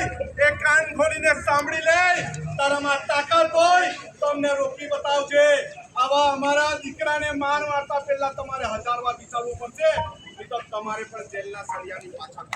હોય એ કાન ખોલીને સાંભળી લે તારામાં તાકાત હોય તો અમને રોકી બતાવજે. આવા અમારા દીકરાને માર મારતા પહેલા તમારે હજાર વાર વિચારવું પડશે. તો તમારે પણ જેલના સળિયાની પાછળ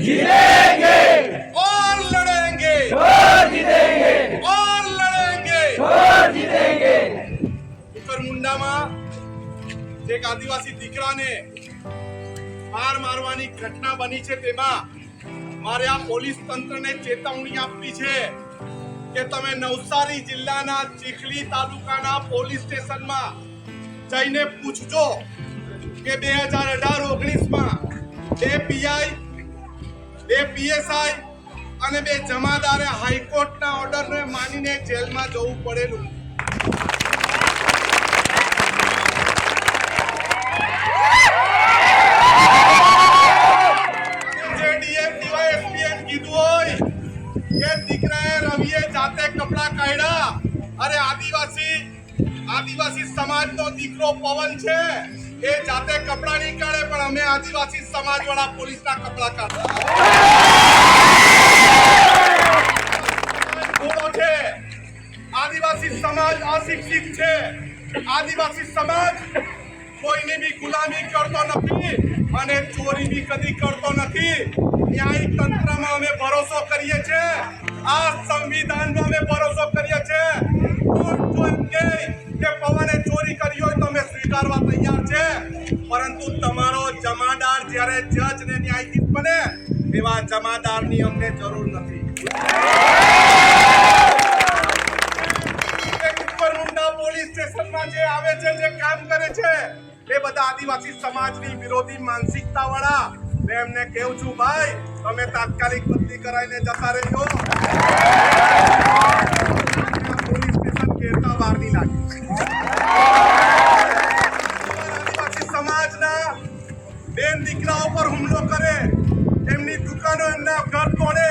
જીતેંગે ઓર એક આદિવાસી દીકરાને માર મારવાની ઘટના બની છે તેમાં મારે આ પોલીસ તંત્રને ચેતવણી આપવી છે કે તમે નવસારી જિલ્લાના ચીખલી તાલુકાના પોલીસ સ્ટેશનમાં જઈને પૂછજો કે બે હજાર અઢાર ઓગણીસમાં બે પીઆઈ બે પીએસઆઈ અને બે જમાદારે હાઈકોર્ટના ઓર્ડરને માનીને જેલમાં જવું પડેલું. દીકરો છે. એ જાતે કપડાં નહીં કાઢે, પણ અમે આદિવાસી સમાજવાળા પોલીસના કપડાં કાઢો છે. આદિવાસી સમાજ અશિક્ષિત છે. આદિવાસી સમાજ કોઈની બી ગુલામી કરતો નથી અને ચોરી બી કદી કરતો નથી. ન્યાયિક તંત્રમાં અમે ભરોસો કરીએ છીએ. આ સંવિધાનમાં અમે ભરોસો કરીએ છીએ કોર્ટ જો એમ કહે કે પવને ચોરી કરી હોય તો અમે સ્વીકારવા તૈયાર છે પરંતુ તમારો જમાદાર જ્યારે જજ ને ન્યાયાધીશ બને, એવા જમાદારની અમને જરૂર નથી. પોલીસ સ્ટેશનમાં જે આવે છે, જે કામ કરે છે, એ બધા આદિવાસી સમાજની વિરોધી માનસિકતા વાળા મેં એમને કહું છું, ભાઈ, તમે તાત્કાલિક બદલી કરાવીને જતા રહેજો. પોલીસ સ્ટેશન કેરતા વાર નહીં બેન દીકરાઓ પર હુમલો કરે, એમની દુકાનો એમના ઘર તોડે,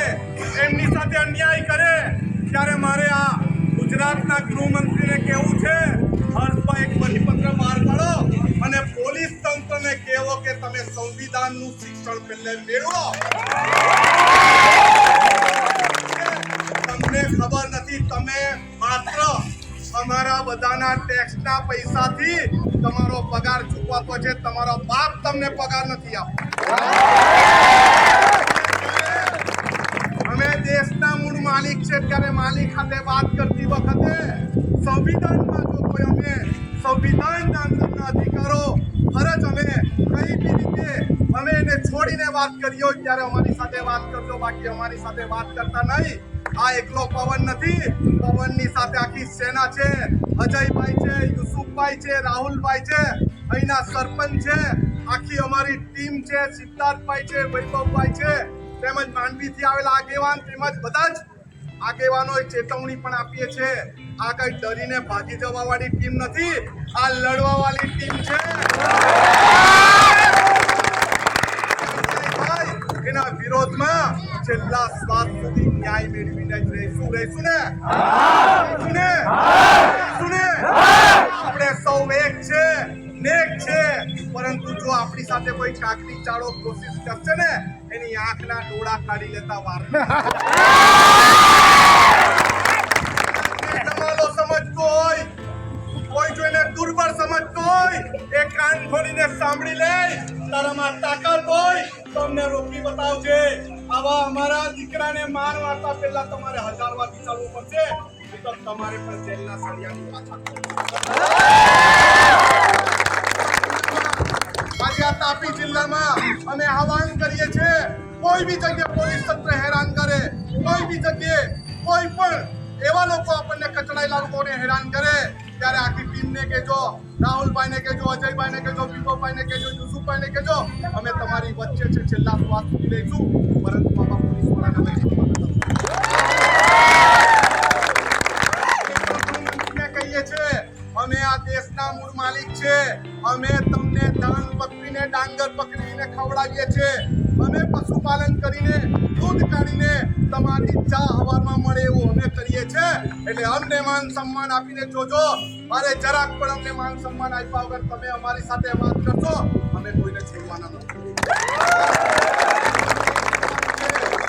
એમની સાથે અન્યાય કરે, ત્યારે મારે આ ગુજરાતના ગૃહમંત્રીને કહેવું છે, હર્ષભાઈ એક પરિપત્ર બહાર પાડો અને પોલીસ તંત્રને કહેવો કે તમે સંવિધાનનું શિક્ષણ પહેલે મેળવો. તમને ખબર નથી, તમે માત્ર અમારા બધાના ટેક્સના પૈસાથી તમારો પગાર ચૂકવાતો છે. તમારો બાપ તમને પગાર નથી આપતો. અમે દેશના મૂળ માલિક છે. ત્યારે માલિક સાથે વાત કરતી વખતે સંવિધાનમાં જો કોઈ અમે સંવિધાનના અંદરના અધિકારો, ફરજ અમે કઈ બી રીતે અમે એને છોડીને વાત કરી હોય, ત્યારે અમારી સાથે વાત કરજો. બાકી અમારી સાથે વાત કરતા નહીં. આ એકલો પવન નથી. પવનની સાથે આખી સેના છે. અજયભાઈ છે, યુસુફભાઈ છે, રાહુલભાઈ છે, અહીંના સરપંચ છે. આખી અમારી ટીમ છે, સિદ્ધાર્થભાઈ છે, વૈભવભાઈ છે. તેમજ માંડવીથી આવેલા આગેવાન તેમજ બધા જ આગેવાનોએ ચેતવણી પણ આપીએ છે આ કઈ ડરીને ભાગી જવા વાળી ટીમ નથી. આ લડવા વાળી ટીમ છે. એના વિરોધમાં છેલ્લા શ્વાસ સુધી ન્યાય મેળવીને જ રહીશું રહીશું ને? સુને સુને આપણે સૌ એક છે, નેક છે. પરંતુ જો આપણી સાથે કોઈ કાકડી ચાળો કોશિશ કરશે ને, એની આંખના ડોળા કાઢી લેતા વાર સમજતો હોય, કોઈ જો એને દુર્બળ સમજતો હોય, એ કાન ખોલીને સાંભળી લે. તારામાં તાકાત હોય તો અમને રોકી બતાવજે આવા અમારા દીકરાને માર મારતા પહેલા તમારે હજાર વાર વિચારવું પડશે તમારે પણ જેલના સળિયાની પાછા તાપી જિલ્લામાં અમે આહવાન કરીએ છીએ, કોઈ બી જગ્યાએ પોલીસ તંત્ર હેરાન કરે, કોઈ બી જગ્યાએ કોઈ પણ એવા લોકો આપણને કચડાયેલા લોકોને હેરાન કરે. ટીમને કહેજો, રાહુલભાઈને કહેજો, અજયભાઈને કહેજો, વિભવભાઈને કહેજો, યુસુફભાઈને કહેજો, અમે તમારી વચ્ચે છે, છેલ્લા શ્વાસ સુધી લઈશું. પરંતુ બાબા પોલીસ વાળાને અમે આ દેશના મૂળ માલિક છે. અમે તમને ધાન પકવીને ડાંગર પકડીને ખવડાવીએ છે અમે પશુપાલન કરીને, દૂધ કાઢીને તમારી ચા હવારમાં મળે એવું અમે કરીએ છે એટલે અમને માન સન્માન આપીને જોજો. અરે જરાક પણ અમને માન સન્માન આપ્યા વગર તમે અમારી સાથે વાત કરશો, અમે કોઈને છોડવાના નથી.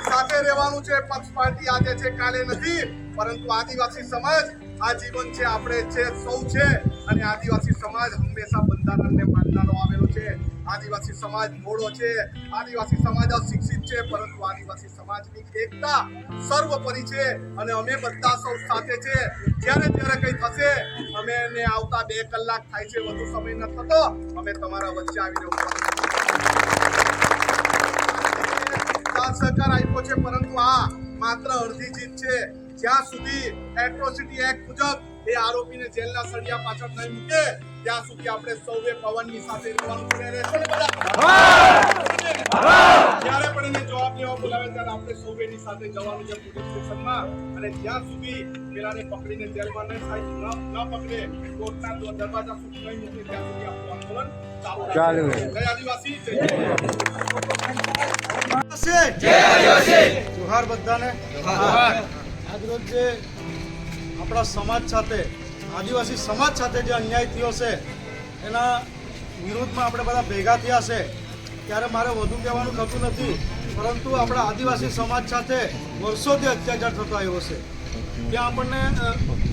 સાથે રહેવાનું છે પક્ષ પાર્ટી આજે છે, કાલે નથી, પરંતુ આદિવાસી સમાજ આજીવન છે આપણે છે સૌ છે અને આદિવાસી સમાજ હંમેશા બંધારણને માનનારો આવેલો છે. આદિવાસી સમાજ મોડો છે. આદિવાસી સમાજ અશિક્ષિત છે, પરંતુ આદિવાસી સમાજની એકતા સર્વોપરી છે અને અમે બધા સૌ સાથે છે. જ્યારે જ્યારે કંઈ થશે, અમે એને આવતા બે કલાક થાય છે, વધુ સમય ન થતો, અમે તમારા વચ્ચે આવીને સહકાર આપ્યો છે, પરંતુ આ માત્ર અડધી જીત છે. જ્યાં સુધી એટ્રોસિટી એક્ટ મુજબ એ આરોપીને જેલના સળિયા પાછળ નહીં મૂકે ત્યાં સુધી આપણે સૌએ પવનની સાથે રહેવાનું છે. રહેશો ને બધા જ્યારે પણ એને જવાબ લેવા બોલાવે ત્યારે આપણે સૌએની સાથે જવાનું છે પોલીસ સ્ટેશનમાં. અને જ્યાં સુધી પેલાને પકડીને જેલમાં ન થાય ન ન પકડે કોર્ટના દરવાજા સુધી નહીં મૂકે ત્યાં સુધી આપણું આંદોલન ચાલુ જય આદિવાસી જય જય જોહાર બધાને. આજરોજ જે આપણા સમાજ સાથે, આદિવાસી સમાજ સાથે જે અન્યાય થયો છે, એના વિરોધમાં આપણે બધા ભેગા થયા છે, ત્યારે મારે વધુ કહેવાનું થતું નથી, પરંતુ આપણા આદિવાસી સમાજ સાથે વર્ષોથી અત્યાચાર થતો આવ્યો છે. ત્યાં આપણને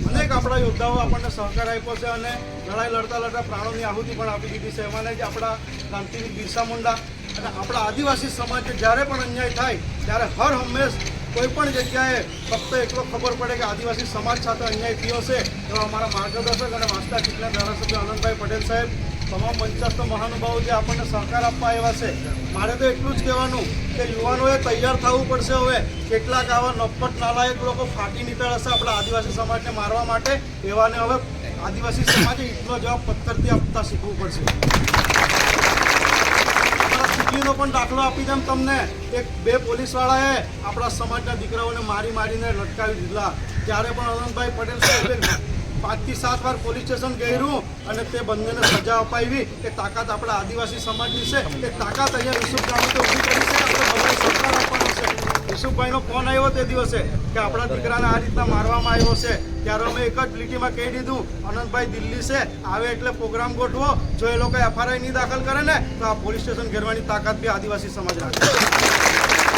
અનેક આપણા યોદ્ધાઓ આપણને સહકાર આપ્યો છે અને લડાઈ લડતા લડતા પ્રાણોની આહુતિ પણ આપી દીધી છે. એમાંને જ આપણા ક્રાંતિવીર બિરસા મુંડા અને આપણા આદિવાસી સમાજે જ્યારે પણ અન્યાય થાય, ત્યારે હર હંમેશ કોઈ પણ જગ્યાએ ફક્ત એટલો ખબર પડે કે આદિવાસી સમાજ સાથે અન્યાય થયો છે એવા અમારા માર્ગદર્શક અને વાંસદા ચીટના ધારાસભ્ય આનંદભાઈ પટેલ સાહેબ, તમામ મંચસ્થ મહાનુભાવો જે આપણને સહકાર આપવા આવ્યા છે, મારે તો એટલું જ કહેવાનું કે યુવાનોએ તૈયાર થવું પડશે હવે. કેટલાક આવા નફટ નાલાયક લોકો ફાટી નીકળશે આપણા આદિવાસી સમાજને મારવા માટે. એવાને હવે આદિવાસી સમાજે એટલો જવાબ પથ્થરથી આપતા શીખવું પડશે. આપણા પણ દાખલો આપી દેમ તમને. એક બે પોલીસવાળાએ આપણા સમાજના દીકરાઓને મારી મારીને લટકાવી દીધા. ત્યારે પણ અનંતભાઈ પટેલ સાહેબે પાંચથી સાત વાર પોલીસ સ્ટેશન ગયેલું અને તે બંનેને સજા અપાવી. એ તાકાત આપણા આદિવાસી સમાજની છે. એ તાકાત અહીંયા વિશ્વ ગામે ઊભી કરી છે. આપણે સરકાર આપવાનો છે. વિશુભભાઈનો ફોન આવ્યો તે દિવસે કે આપણા દીકરાને આ રીતના મારવામાં આવ્યો છે. ત્યારે અમે એક જ લીટીમાં કહી દીધું, અનંતભાઈ દિલ્હી છે, આવે એટલે પ્રોગ્રામ ગોઠવો. જો એ લોકો એફઆરઆઈ નહીં દાખલ કરે ને, તો આ પોલીસ સ્ટેશન ઘેરવાની તાકાત બી આદિવાસી સમાજ રાખે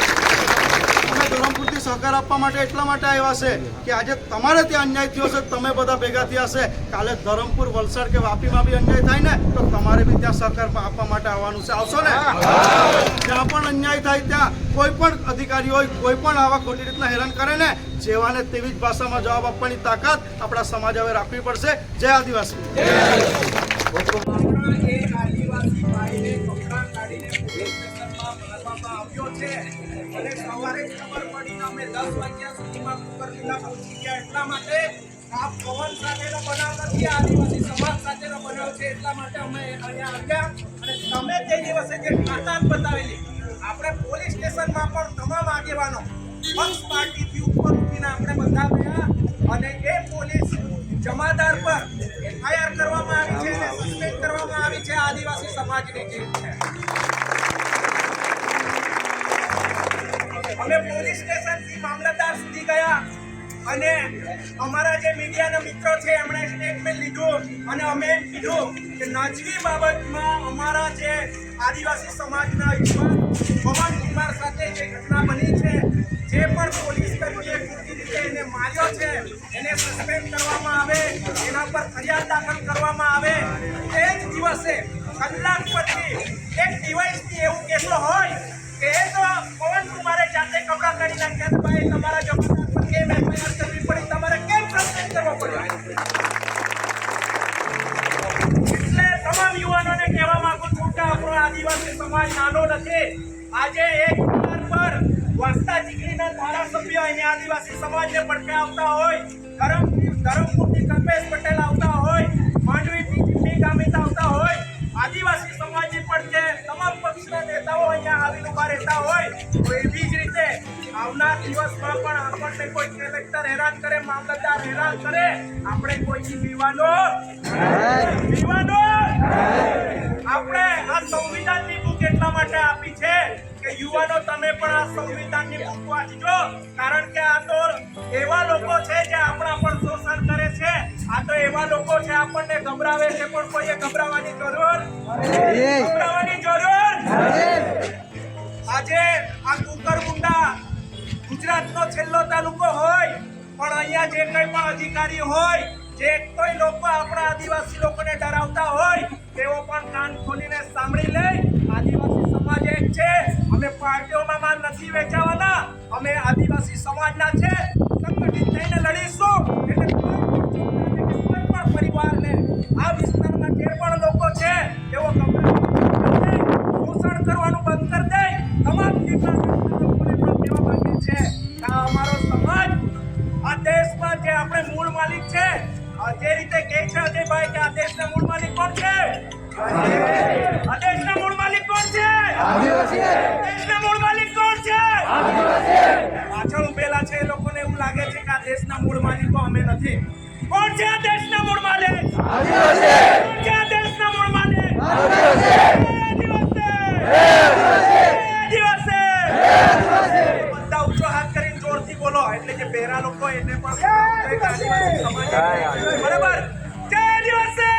અમે ધરમપુરથી સહકાર આપવા માટે એટલા માટે આવ્યા છે કે આજે તમારે ત્યાં અન્યાય થયો છે, તમે બધા ભેગા થયા છે. કાલે ધરમપુર, વલસાડ કે વાપીમાં બી અન્યાય થાય ને, તો તમારે બી ત્યાં સહકાર આપવા માટે આવવાનું છે. આવશો ને? જ્યાં પણ અન્યાય થાય ત્યાં કોઈ પણ અધિકારી હોય, કોઈ પણ આવા ખોટી રીતના હેરાન કરે ને, જેવાને તેવી જ ભાષામાં જવાબ આપવાની તાકાત આપણા સમાજ હવે રાખવી પડશે. જય આદિવાસી. આદિવાસી. એટલા માટે બનાવ નથી, આદિવાસી સમાજ સાથેનો બનાવ છે એટલા માટે અમે અહીંયા આવ્યા અને તમે તે દિવસે જે બતાવેલી, આપણે પોલીસ સ્ટેશનમાં પણ તમામ આગેવાનો પક્ષ આપણે બધા અને એ પોલીસ જમાદાર પર એફઆઈઆર કરવામાં આવી છે સસ્પેન્ડ કરવામાં આવી છે આદિવાસી સમાજની છે અમે પોલીસ સ્ટેશનથી મામલતદાર સુધી ગયા અને અમારા જે મીડિયાના મિત્રો છે, એમણે સ્ટેટમેન્ટ લીધું અને અમે કીધું કે નાજવી બાબતમાં અમારા જે આદિવાસી સમાજના યુવાન પવન કુમાર સાથે જે ઘટના બની છે, જે પણ પોલીસ કર્મીએ ખોટી રીતે એને માર્યો છે, એને સસ્પેન્ડ કરવામાં આવે, એના પર ફરિયાદ દાખલ કરવામાં આવે, એ જ દિવસે કલાક પછી એક ડિવાઇસથી એવું કહેતો હોય કે તો પવન કુમારે જાતે કપડાં કરી નાખ્યા ભાઈ તમારા જમાદાર એવી જ રીતે આવનાર દિવસમાં પણ આપણને કોઈ કલેક્ટર હેરાન કરે, મામલતદાર હેરાન કરે. આપણે કોઈ પીવાનો? પીવાનો? આપણે આ સંવિધાનની બુક એટલા માટે આપી છે કે યુવાનો તમે પણ આ સંવિધાનની બુક વાંચજો. કારણ કે આ તો એવા લોકો છે જે આપણા પર શોષણ કરે છે. આ તો એવા લોકો છે આપણને ગભરાવે છે પણ કોઈએ ગભરાવાની જરૂર અહીંયા જે કંઈ પણ અધિકારી હોય, જે કોઈ લોકો આપણા આદિવાસી લોકોને ડરાવતા હોય, તેઓ પણ કાન ખોલીને સાંભળી લે. આદિવાસી સમાજ એક છે. અમે પાર્ટીઓમાં માલ નથી વેચાવાના. અમે આદિવાસી સમાજના છે. સંગઠિત થઈને લડીશું. એટલે પણ પરિવારને આ વિસ્તારમાં જે પણ લોકો છે, તેઓ શોષણ કરવાનું બંધ કરી તમામ જિલ્લા લોકોને છે આપણે મૂળ માલિક છે. આ જે રીતે કહે છે અજયભાઈ કે આ દેશના મૂળ માલિક કોણ છે? આ દેશના મૂળ માલિક કોણ છે? દેશના મૂળ માલિક કોણ છે? પાછળ ઉભેલા છે એ લોકોને એવું લાગે છે કે આ દેશના મૂળ માલિકો અમે નથી. કોણ છે આ દેશના મૂળ માલિક? કોણ છે આ દેશના મૂળ માલિક? દિવસે બધા ઊંચો હાથ કરીને જોરથી બોલો એટલે જે પહેરા લોકો એને પણ બરાબર. જય દિવસે